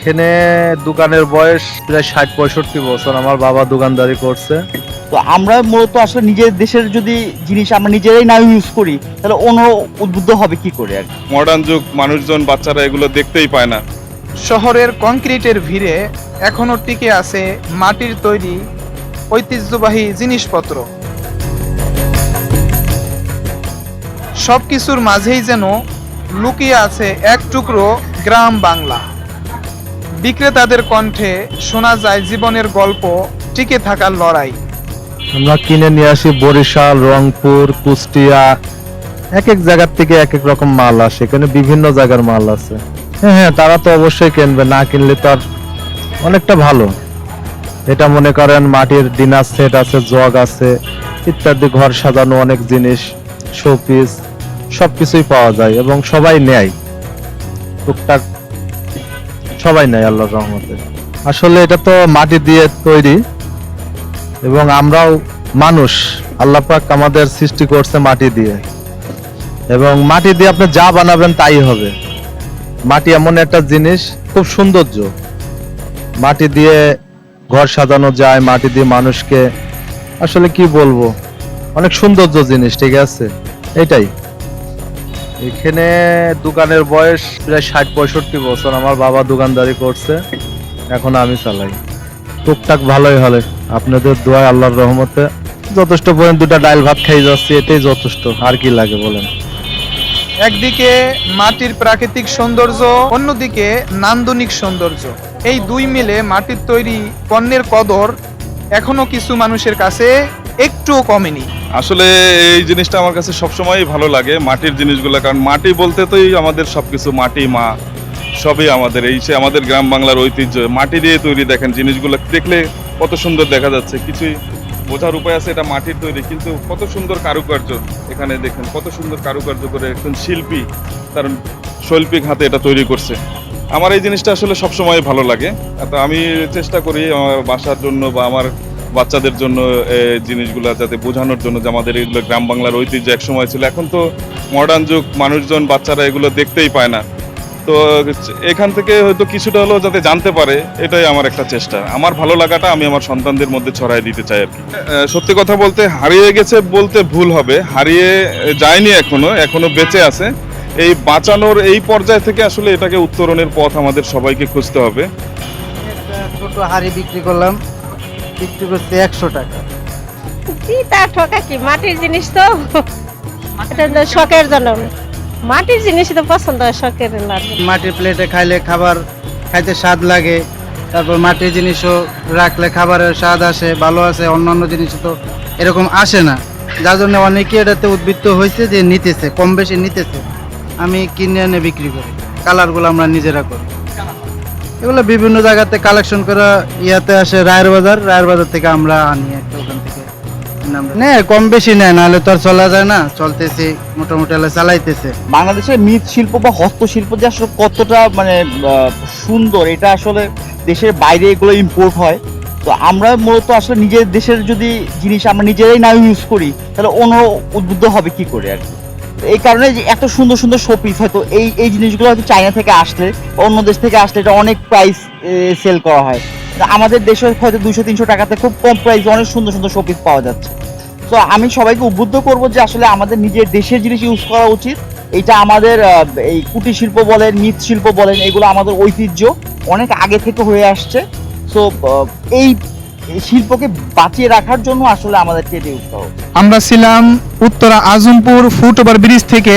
এখানে দোকানের বয়স প্রায় ষাট পঁয়ষট্টি বছর। আমার বাবা দোকানদারি করছে। তো আমরা মূলত আসলে নিজের দেশের যদি জিনিস আমরা নিজেরাই না ইউজ করি তাহলে অন্য উদ্বুদ্ধ হবে কি করে আর মডার্ন যুগ মানুষজন বাচ্চারা এগুলো দেখতেই পায় না। শহরের কংক্রিটের ভিড়ে এখনও টিকে আছে মাটির তৈরি ঐতিহ্যবাহী জিনিসপত্র। সবকিছুর মাঝেই যেন লুকিয়ে আছে এক টুকরো গ্রাম বাংলা। বিক্রেতাদের কণ্ঠে শোনা যায় জীবনের গল্প, টিকে থাকার লড়াই। আমরা কিনে নিয়ে আসি বরিশাল, রংপুর, কুষ্টিয়া। এক এক জায়গার থেকে এক এক রকম মাল আসে, এখানে বিভিন্ন জায়গার মাল আছে। হ্যাঁ হ্যাঁ তারা তো অবশ্যই কিনবে, না কিনলে তো আর অনেকটা ভালো। এটা মনে করেন মাটির ডিনার সেট আছে, জগ আছে, ইত্যাদি, ঘর সাজানো অনেক জিনিস, শোপিস, সবকিছুই পাওয়া যায় এবং সবাই নেয়। টুকটাক সবাই নেয় আল্লাহর রহমতে। আসলে এটা তো মাটি দিয়ে তৈরি এবং আমরাও মানুষ, আল্লাহ পাক আমাদের সৃষ্টি করছে মাটি দিয়ে। এবং মাটি দিয়ে আপনি যা বানাবেন তাই হবে। মাটি এমন একটা জিনিস, খুব সৌন্দর্য। মাটি দিয়ে ঘর সাজানো যায়, মাটি দিয়ে মানুষকে, আসলে কি বলব? অনেক সৌন্দর্য জিনিস, ঠিক আছে? এটাই। এখানে দোকানের বয়স প্রায় ষাট, পঁয়ষট্টি বছর। আমার বাবা দোকানদারি করছে, এখন আমি চালাই। টুকটাক ভালোই হলে। আপনাদের দোয়া আল্লাহর রহমতে যথেষ্ট পর্যন্ত দুটা ডাল ভাত খাই যাচ্ছি এটাই যথেষ্ট। আর কি লাগে বলেন? একদিকে মাটির প্রাকৃতিক সৌন্দর্য, অন্যদিকে নান্দনিক সৌন্দর্য। এই দুই মিলে মাটির তৈরি পণ্যের কদর এখনও কিছু মানুষের কাছে একটুও কমেনি। আসলে এই জিনিসটা আমার কাছে সবসময়ই ভালো লাগে, মাটির জিনিসগুলো, কারণ মাটি বলতে তোই আমাদের সবকিছু, মাটি, মা, সবই আমাদের। এই সে আমাদের গ্রাম বাংলার ঐতিহ্য, মাটি দিয়ে তৈরি দেখেন জিনিসগুলো, দেখলে কত সুন্দর দেখা যাচ্ছে। কিছুই বোঝার উপায় আছে, এটা মাটির তৈরি, কিন্তু কত সুন্দর কারুকার্য এখানে দেখেন, কত সুন্দর কারুকার্য করে একজন শিল্পী তার শৈল্পিক হাতে এটা তৈরি করছে। আমার এই জিনিসটা আসলে সবসময় ভালো লাগে। তো আমি চেষ্টা করি আমার বাসার জন্য বা আমার বাচ্চাদের জন্য জিনিসগুলো যাতে বোঝানোর জন্য যে আমাদের এগুলো গ্রাম বাংলার ঐতিহ্য এক সময় ছিল। এখন তো মডার্ন যুগ, মানুষজন, বাচ্চারা এগুলো দেখতেই পায় না। তো এখান থেকে হয়তো কিছুটা হলেও যাতে জানতে পারে, এটাই আমার একটা চেষ্টা। আমার ভালো লাগাটা আমি আমার সন্তানদের মধ্যে ছড়াই দিতে চাই আর সত্যি কথা বলতে হারিয়ে গেছে বলতে ভুল হবে। হারিয়ে যায়নি এখনও এখনও বেঁচে আছে। এই বাঁচানোর এই পর্যায় থেকে আসলে এটাকে উত্তরণের পথ আমাদের সবাইকে খুঁজতে হবে। ছোট হাড়ি বিক্রি করলাম। বিক্রি করতে একশো টাকা। কি তা ঠকা কি? মাটির জিনিস তো। এটা শখের জন্য। মাটির জিনিস তো পছন্দ হয় শখের লাগে মাটির প্লেটে খাইলে খাবার খাইতে স্বাদ লাগে তারপর মাটির জিনিসও রাখলে খাবারের স্বাদ আসে ভালো আসে অন্যান্য জিনিস তো এরকম আসে না। যার জন্য অনেকে এটাতে উদ্বৃত্ত হয়েছে যে নিতেছে কম বেশি নিতেছে। আমি কিনে এনে বিক্রি করি কালারগুলো আমরা নিজেরা করি। এগুলো বিভিন্ন জায়গাতে কালেকশন করা ইয়াতে আসে রায়ের বাজার। রায়ের বাজার থেকে আমরা আনি একটা ওখান থেকে। নেয় কম বেশি নেয়, নাহলে তো আর চলা যায় না। চলতেছে, মোটামুটি চালাইতেছে। বাংলাদেশের মৃৎশিল্প বা হস্তশিল্প যে আসলে কতটা মানে সুন্দর, এটা আসলে দেশের বাইরে এগুলো ইম্পোর্ট হয়। তো আমরা মূলত আসলে নিজের দেশের যদি জিনিস আমরা নিজেরাই না ইউজ করি, তাহলে অন্য উদ্বুদ্ধ হবে কি করে আর কি? এই কারণে যে এত সুন্দর সুন্দর শোপিস হয়তো এই এই জিনিসগুলো হয়তো চায়না থেকে আসলে অন্য দেশ থেকে আসলে এটা অনেক প্রাইস সেল করা হয়। আমাদের দেশে হয়তো দুশো তিনশো টাকাতে খুব কম প্রাইসে অনেক সুন্দর সুন্দর শোপিস পাওয়া যাচ্ছে। তো আমি সবাইকে উদ্বুদ্ধ করব যে আসলে আমাদের নিজের দেশের জিনিস ইউজ করা উচিত। এটা আমাদের এই কুটির শিল্প বলেন মৃৎশিল্প বলেন, এগুলো আমাদের ঐতিহ্য অনেক আগে থেকে হয়ে আসছে। সো এই এই শিল্পকে বাঁচিয়ে রাখার জন্য আসলে এটা ইউজ করা উচিত। আমরা ছিলাম উত্তরা আজমপুর ফুটওভার ব্রিজ থেকে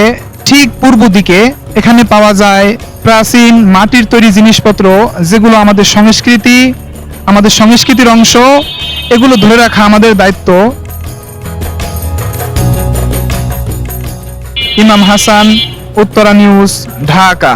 ঠিক পূর্ব দিকে। এখানে পাওয়া যায় প্রাচীন মাটির তৈরি জিনিসপত্র, যেগুলো আমাদের সংস্কৃতি, আমাদের সংস্কৃতির অংশ। এগুলো ধরে রাখা আমাদের দায়িত্ব। ইমাম হাসান, উত্তরা নিউজ, ঢাকা।